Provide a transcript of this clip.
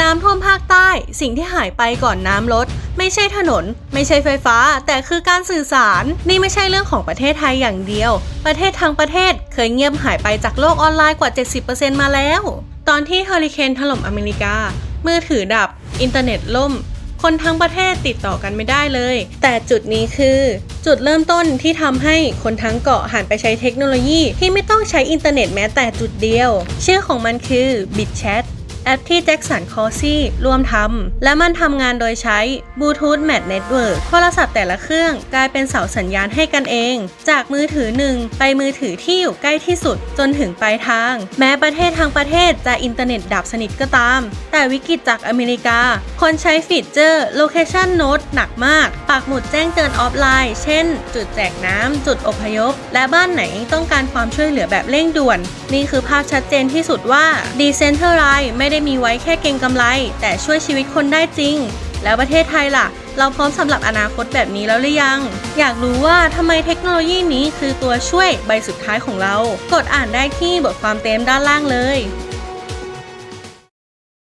น้ำท่วมภาคใต้ สิ่งที่หายไปก่อนน้ำลด ไม่ใช่ถนน ไม่ใช่ไฟฟ้า แต่คือการสื่อสาร นี่ไม่ใช่เรื่องของประเทศไทยอย่างเดียว ประเทศทางประเทศเคยเงียบหายไปจากโลกออนไลน์กว่า 70%มาแล้ว ตอนที่เฮอริเคนถล่มอเมริกา มือถือดับ อินเทอร์เน็ตล่ม คนทั้งประเทศติดต่อกันไม่ได้เลย แต่จุดนี้คือ จุดเริ่มต้นที่ทำให้คนทั้งเกาะหันไปใช้เทคโนโลยีที่ไม่ต้องใช้อินเทอร์เน็ตแม้แต่จุดเดียว ชื่อของมันคือ BitChat แอปที่แจ็คสันคอซี่ร่วมทำ และมันทำงานโดยใช้ Bluetooth Match Network โทรศัพท์แต่ละเครื่องกลายเป็นเสาสัญญาณให้กันเอง จากมือถือหนึ่งไปมือถือที่อยู่ใกล้ที่สุดจนถึงปลายทาง แม้ประเทศทางประเทศจะอินเทอร์เน็ตดับสนิทก็ตาม แต่วิกฤตจากอเมริกา คนใช้ฟีเจอร์ Location Note หนักมากปักหมุดแจ้งเตือนออฟไลน์ เช่น จุดแจกน้ำจุดอพยพ และบ้านไหนต้องการความช่วยเหลือแบบเร่งด่วน นี่คือภาพชัดเจนที่สุดว่า Decentralize ไม่ได้มีไว้แค่เก็งกำไร แต่ช่วยชีวิตคนได้จริง แล้วประเทศไทยล่ะ เราพร้อมสำหรับอนาคตแบบนี้แล้วหรือยัง อยากรู้ว่าทำไมเทคโนโลยีนี้คือตัวช่วยใบสุดท้ายของเรา กดอ่านได้ที่บทความเต็มด้านล่างเลย